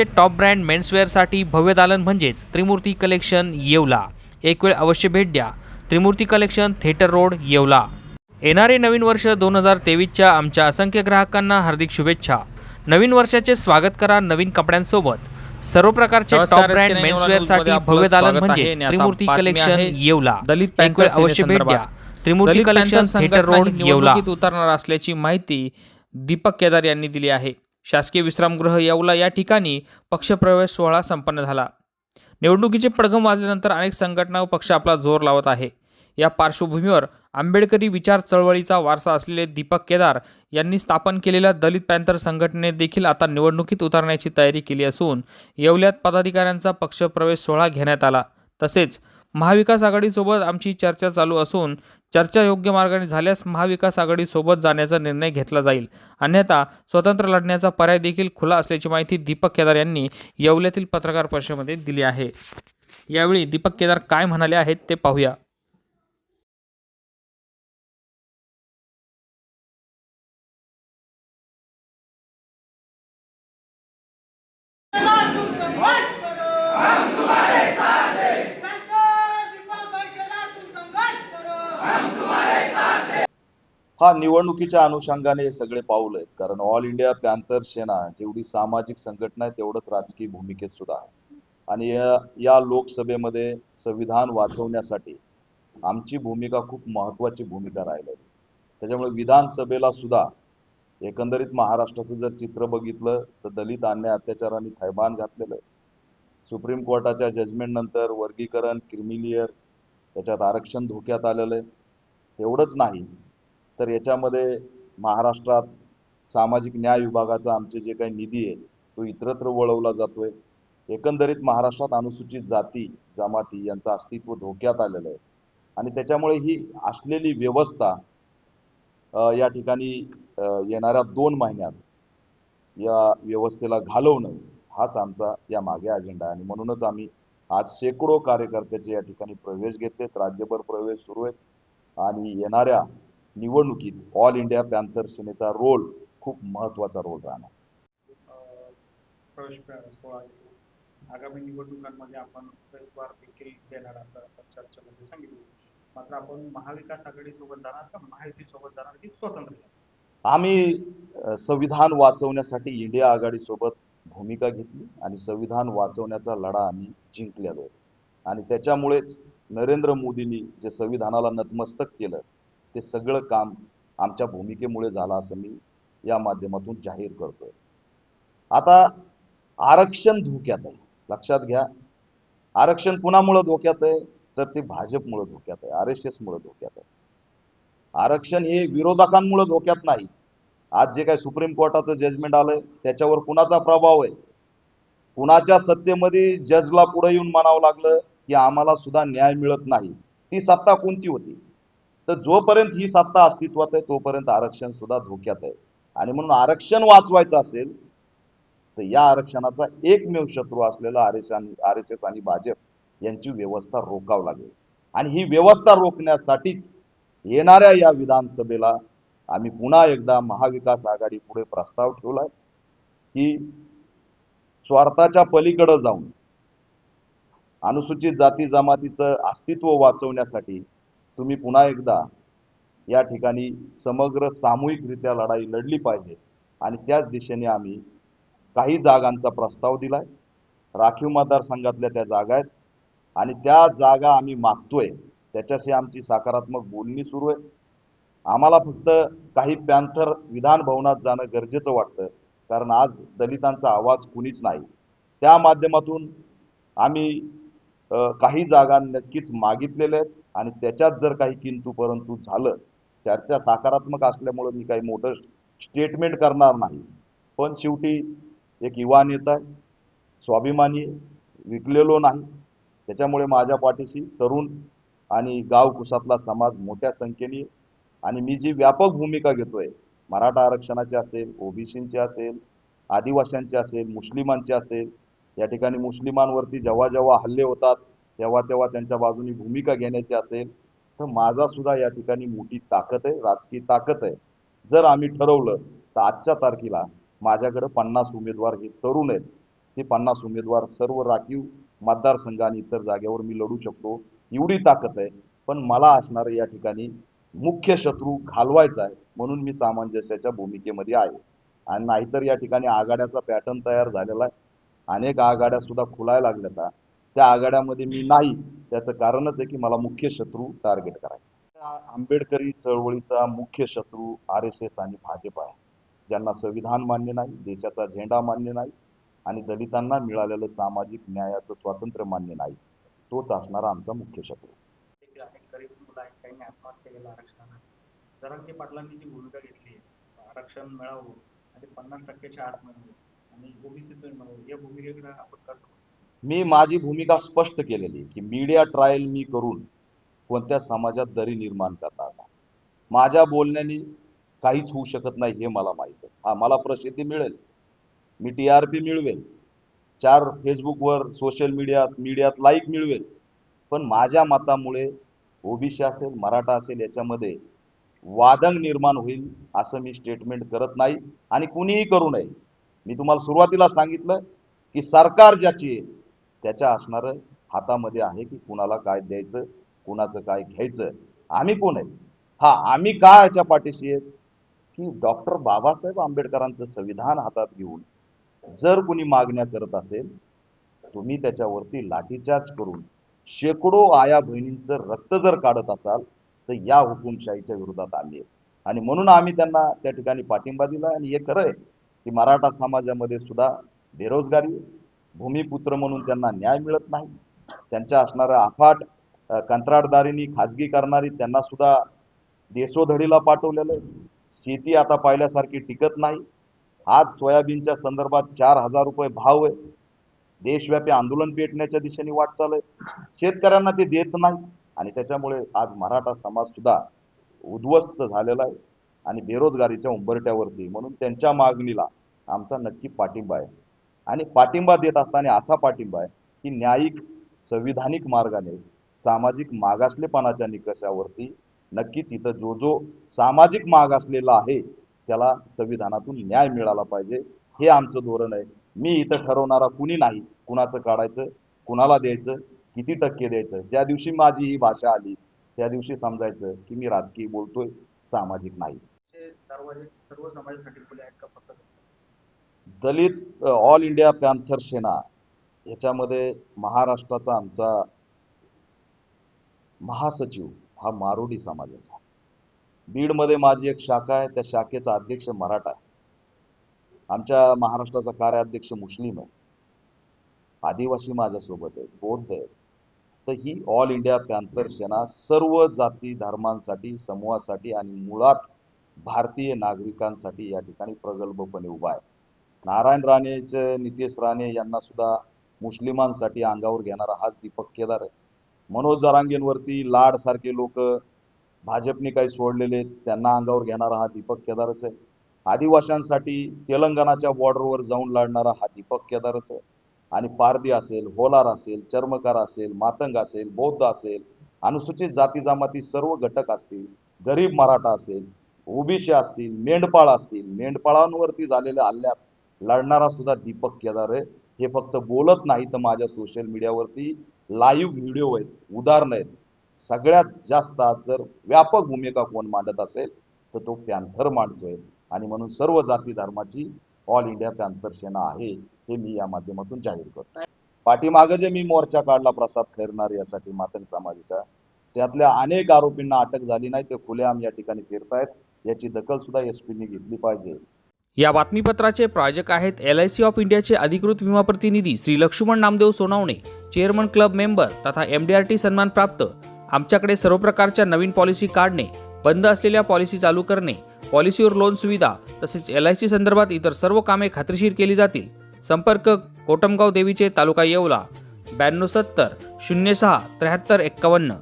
प्रकारचे top brand मेन्सवेअरसाठी भव्य दालन म्हणजेच त्रिमूर्ती कलेक्शन येवला. एक वेळ अवश्य भेट द्या. Trimurti collection theatre road Yeola. येणारे नवीन वर्ष दोन हजार तेवीसच्या आमच्या असंख्य ग्राहकांना हार्दिक शुभेच्छा. नवीन वर्षाचे स्वागत करा नवीन कपड्यांसोबत. सर्व प्रकारचे टॉप ब्रँड SK9 मेन्सवेअरसाठी भव्य दालन म्हणजे त्रिमूर्ती कलेक्शन येवला. दलित एक वेळ अवश्य भेट द्या. Trimurti collection theatre road Yeola. उतरणार असल्याची माहिती दीपक केदार यांनी दिली आहे. शासकीय विश्रामगृह येवला या ठिकाणी पक्षप्रवेश सोहळा संपन्न झाला. निवडणुकीचे पडघम वाजल्यानंतर अनेक संघटना व पक्ष आपला जोर लावत आहे. या पार्श्वभूमीवर आंबेडकरी विचार चळवळीचा वारसा असलेले दीपक केदार यांनी स्थापन केलेल्या दलित पॅन्थर संघटनेने देखील आता निवडणुकीत उतरण्याची तयारी केली असून येवल्यात पदाधिकाऱ्यांचा पक्षप्रवेश सोहळा घेण्यात आला. तसेच महाविकास आघाडीसोबत आमची चर्चा चालू असून चर्चा योग्य मार्गाने झाल्यास महाविकास आघाडीसोबत जाण्याचा निर्णय घेतला जाईल. अन्यथा स्वतंत्र लढण्याचा पर्याय देखील खुला असल्याची माहिती दीपक केदार यांनी येवल्यातील पत्रकार परिषदेमध्ये दिली आहे. यावेळी दीपक केदार काय म्हणाले आहेत ते पाहूया. हा निवडणुकीच्या अनुषंगाने हे सगळे पाऊल आहेत. कारण ऑल इंडिया पॅन्थर सेना जेवढी सामाजिक संघटना आहे तेवढंच राजकीय भूमिकेत सुद्धा आहे. आणि या- या लोकसभेमध्ये संविधान वाचवण्यासाठी आमची भूमिका खूप महत्वाची भूमिका राहिलेली त्याच्यामुळे विधानसभेला सुद्धा एकंदरीत महाराष्ट्राचं जर चित्र बघितलं तर दलित अन्याय अत्याचारांनी थैमान घातलेलं आहे. सुप्रीम कोर्टाच्या जजमेंट नंतर वर्गीकरण क्रिमिलियर त्याच्यात आरक्षण धोक्यात आलेलं आहे. तेवढंच नाही तर याच्यामध्ये महाराष्ट्रात सामाजिक न्याय विभागाचा आमचे जे काही निधी आहे तो इतरत्र वळवला जातोय. एकंदरीत महाराष्ट्रात अनुसूचित जाती जमाती यांचं अस्तित्व धोक्यात आलेलं आहे. आणि त्याच्यामुळे ही असलेली व्यवस्था या ठिकाणी येणाऱ्या दोन महिन्यात या व्यवस्थेला घालवणं हाच आमचा या मागे अजेंडा आहे. आणि म्हणूनच आम्ही आज शेकडो कार्यकर्त्याचे या ठिकाणी प्रवेश घेतलेत राज्यभर प्रवेश सुरू आहेत. आणि येणाऱ्या निवडणुकीत ऑल इंडिया पॅन्थर सेनेचा रोल खूप महत्त्वाचा रोल राहणार. घेतो आगामी निवडणुकांमध्ये आपण उमेदवार देखील देणार असं चर्चेमध्ये सांगितलं. मात्र आपण महाविकास आघाडी सोबत जाणार का? महायुती सोबत जाणार की स्वतंत्र? आम्ही संविधान वाचवण्यासाठी इंडिया आघाडीसोबत भूमिका घेतली आणि संविधान वाचवण्याचा लढा आम्ही जिंकलेलो आहे आणि त्याच्यामुळेच नरेंद्र मोदींनी जे संविधानाला नतमस्तक केलं ते सगळं काम आमच्या भूमिकेमुळे झालं असं मी या माध्यमातून जाहीर करतोय. आता आरक्षण धोक्यात आहे. लक्षात घ्या आरक्षण कुणामुळं धोक्यात आहे? तर ते भाजपमुळं धोक्यात आहे आर एस एसमुळे धोक्यात आहे. आरक्षण हे विरोधकांमुळे धोक्यात नाही. आज जे काही सुप्रीम कोर्टाचं जजमेंट आलंय त्याच्यावर कुणाचा प्रभाव आहे? कुणाच्या सत्तेमध्ये जजला पुढे येऊन म्हणावं लागलं की आम्हाला सुद्धा न्याय मिळत नाही? ती सत्ता कोणती होती? तर जोपर्यंत ही सत्ता अस्तित्वात आहे तोपर्यंत आरक्षण सुद्धा धोक्यात आहे. आणि म्हणून आरक्षण वाचवायचं असेल तर या आरक्षणाचा एकमेव शत्रू असलेला आर एस आणि आर एस एस आणि भाजप यांची व्यवस्था रोखावं लागेल. आणि ही व्यवस्था रोखण्यासाठीच येणाऱ्या या विधानसभेला आम्ही पुन्हा एकदा महाविकास आघाडी पुढे प्रस्ताव ठेवलाय की स्वार्थाच्या पलीकडे जाऊन अनुसूचित जाती जमातीचं अस्तित्व वाचवण्यासाठी तुम्ही पुन्हा एकदा या ठिकाणी समग्र सामूहिकरित्या लढाई लढली पाहिजे. आणि त्याच दिशेने आम्ही काही जागांचा प्रस्ताव दिलाय. राखीव मतदारसंघातल्या त्या जागा आहेत. आणि त्या जागा आम्ही मागतोय. त्याच्याशी आमची सकारात्मक बोलणी सुरू आहे. आम्हाला फक्त काही पॅन्थर विधान भवनात जाणं गरजेचं वाटतं. कारण आज दलितांचा आवाज कुणीच नाही. त्या माध्यमातून आम्ही काही जागा नक्कीच मागितलेल्या आहेत आणि त्याच्यात जर काही किंतू परंतु झालं चर्चा सकारात्मक असल्यामुळं मी काही मोठं स्टेटमेंट करणार नाही. पण शेवटी एक युवा नेता आहे स्वाभिमानी विकलेलो नाही. त्याच्यामुळे माझ्या पाठीशी तरुण आणि गाव कुसातला समाज मोठ्या संख्येने आणि मी जी व्यापक भूमिका घेतोय मराठा आरक्षणाची असेल ओबीसींची असेल आदिवासींची असेल मुस्लिमांची असेल या ठिकाणी मुस्लिमांवरती जेव्हा जेव्हा हल्ले होतात तेव्हा तेव्हा त्यांच्या बाजूनी भूमिका घेण्याची असेल तर माझा सुद्धा या ठिकाणी मोठी ताकद आहे राजकीय ताकद आहे. जर आम्ही ठरवलं तर आजच्या तारखेला माझ्याकडे पन्नास उमेदवार हे तरुण आहेत. ते पन्नास उमेदवार सर्व राखीव मतदारसंघ आणि इतर जागेवर मी लढू शकतो एवढी ताकद आहे. पण मला असणारं या ठिकाणी मुख्य शत्रू घालवायचा आहे म्हणून मी सामंजस्याच्या भूमिकेमध्ये आहे. आणि नाहीतर या ठिकाणी आघाड्याचा पॅटर्न तयार झालेला आहे. अनेक आघाड्या सुद्धा खुलायला लागल्या त्या आघाड्यामध्ये मी नाही. त्याचं कारणच आहे की मला मुख्य शत्रू टार्गेट करायचा आंबेडकरी चळवळीचा मुख्य शत्रू आर एस एस आणि भाजप आहे. ज्यांना संविधान मान्य नाही देशाचा झेंडा मान्य नाही आणि दलितांना मिळालेलं सामाजिक न्यायाचं स्वातंत्र्य मान्य नाही. तोच असणारा आमचा मुख्य शत्रू देखील अनेक गरीब मुलं आहेत त्यांनी आत्महत्या केलं आरक्षणानं जरांगे पाटलांनी जी भूमिका घेतली आहे आरक्षण मिळावं आणि पन्नास टक्क्याच्या आत मिळावं आणि ओबीसीतून मिळावं या भूमिकेकडे आपण करतो मी माझी भूमिका स्पष्ट केलेली की मीडिया ट्रायल मी करून कोणत्या समाजात दरी निर्माण करणार नाही. माझ्या बोलण्याने काहीच होऊ शकत नाही हे मला माहीत आहे. हा मला प्रसिद्धी मिळेल. मी टी आर पी मिळवेल. चार फेसबुकवर सोशल मीडियात मीडियात लाईक मिळवेल. पण माझ्या मतामुळे ओबीसी असेल मराठा असेल याच्यामध्ये वादंग निर्माण होईल असं मी स्टेटमेंट करत नाही आणि कुणीही करू नये. मी तुम्हाला सुरुवातीला सांगितलं की सरकार ज्याची आहे त्याच्या असणारं हातामध्ये आहे की कुणाला काय द्यायचं कुणाचं काय घ्यायचं. आम्ही कोण आहे? हा आम्ही का याच्या पाठीशी आहेत? की डॉक्टर बाबासाहेब आंबेडकरांचं संविधान हातात घेऊन जर कुणी मागण्या करत असेल तुम्ही त्याच्यावरती लाठीचार्ज करून शेकडो आया बहिणींचं रक्त जर काढत असाल तर या हुकुमशाहीच्या विरोधात आली आहे. आणि म्हणून आम्ही त्यांना त्या ठिकाणी पाठिंबा दिला आणि हे खरं आहे की मराठा समाजामध्ये सुद्धा बेरोजगारी भूमिपुत्र म्हणून त्यांना न्याय मिळत नाही. त्यांच्या असणाऱ्या अफाट कंत्राटदारीनी खाजगी करणारी त्यांना सुद्धा देशोधडीला पाठवलेलं आहे. शेती आता पाहिल्यासारखी टिकत नाही. आज सोयाबीनच्या संदर्भात चार हजार रुपये भाव आहे. देशव्यापी आंदोलन पेटण्याच्या दिशेने वाटचाल आहे शेतकऱ्यांना ते देत नाही आणि त्याच्यामुळे आज मराठा समाज सुद्धा उद्ध्वस्त झालेला आहे आणि बेरोजगारीच्या उंबरट्यावरती म्हणून त्यांच्या मागणीला आमचा नक्की पाठिंबा आहे. आणि पाठिंबा देत असताना असा पाठिंबा आहे की न्यायिक संविधानिक मार्गाने सामाजिक मागासलेपणाच्या निकषावरती नक्कीच इथं जो जो सामाजिक मागासलेला आहे त्याला संविधानातून न्याय मिळाला पाहिजे. हे आमचं धोरण आहे. मी इथं ठरवणारा कुणी नाही कुणाचं काढायचं कुणाला द्यायचं किती टक्के द्यायचं. ज्या दिवशी माझी ही भाषा आली त्या दिवशी समजायचं की मी राजकीय बोलतोय सामाजिक नाही. दलित ऑल इंडिया पॅन्थर सेना ह्याच्यामध्ये महाराष्ट्राचा आमचा महासचिव हा मारोडी समाजाचा. बीडमध्ये माझी एक शाखा आहे त्या शाखेचा अध्यक्ष मराठा आहे. आमच्या महाराष्ट्राचा कार्याध्यक्ष मुस्लिम आहे. आदिवासी माझ्यासोबत आहेत बौद्ध आहेत. तर ही ऑल इंडिया पॅन्थर सेना सर्व जाती धर्मांसाठी समूहासाठी आणि मुळात भारतीय नागरिकांसाठी या ठिकाणी प्रगल्भपणे उभा आहे. नारायण राणेचे नितेश राणे यांना सुद्धा मुस्लिमांसाठी अंगावर घेणारा हाच दीपक केदार आहे. मनोज जरांगेंवरती लाड सारखे लोक भाजपने काही सोडलेले त्यांना अंगावर घेणारा हा दीपक केदारच आहे. आदिवाशांसाठी तेलंगणाच्या बॉर्डरवर जाऊन लढणारा हा दीपक केदारच आहे. आणि पारधी असेल होलार असेल चर्मकार असेल मातंग असेल बौद्ध असेल अनुसूचित जाती जमाती सर्व घटक असतील गरीब मराठा असेल ओबीसी असतील मेंढपाळ असतील मेंढपाळांवरती झालेल्या हल्ल्यात लढणारा सुद्धा दीपक केदार आहे. हे फक्त बोलत नाही तर माझ्या सोशल मीडियावरती लाईव्ह व्हिडिओ आहेत उदाहरणं आहेत. सगळ्यात जास्त जर व्यापक भूमिका कोण मांडत असेल तर तो पॅन्थर मांडतोय. आणि म्हणून सर्व जाती धर्माची ऑल इंडिया पॅन्थर सेना आहे हे मी या माध्यमातून जाहीर करतो. पाठीमागं जे मी मोर्चा काढला प्रसाद खैरणार यासाठी मातंग समाजाच्या त्यातल्या अनेक आरोपींना अटक झाली नाही ते खुलेआम या ठिकाणी फिरतायत याची दखल सुद्धा एसपीने घेतली पाहिजे. या बातमीपत्राचे प्रायोजक आहेत एल आय सी ऑफ इंडियाचे अधिकृत विमा प्रतिनिधी Shri Laxman Namdev Sonawane chairman club member तथा एम डी आर टी सन्मान प्राप्त. आमच्याकडे सर्व प्रकारच्या नवीन पॉलिसी काढणे बंद असलेल्या पॉलिसी चालू करणे पॉलिसीवर लोन सुविधा तसेच एल आय सी संदर्भात इतर सर्व कामे खात्रीशीर केली जातील. संपर्क कोटमगाव देवीचे तालुका येवला ब्याण्णव सत्तर शून्य सहा त्र्याहत्तर एक्कावन्न.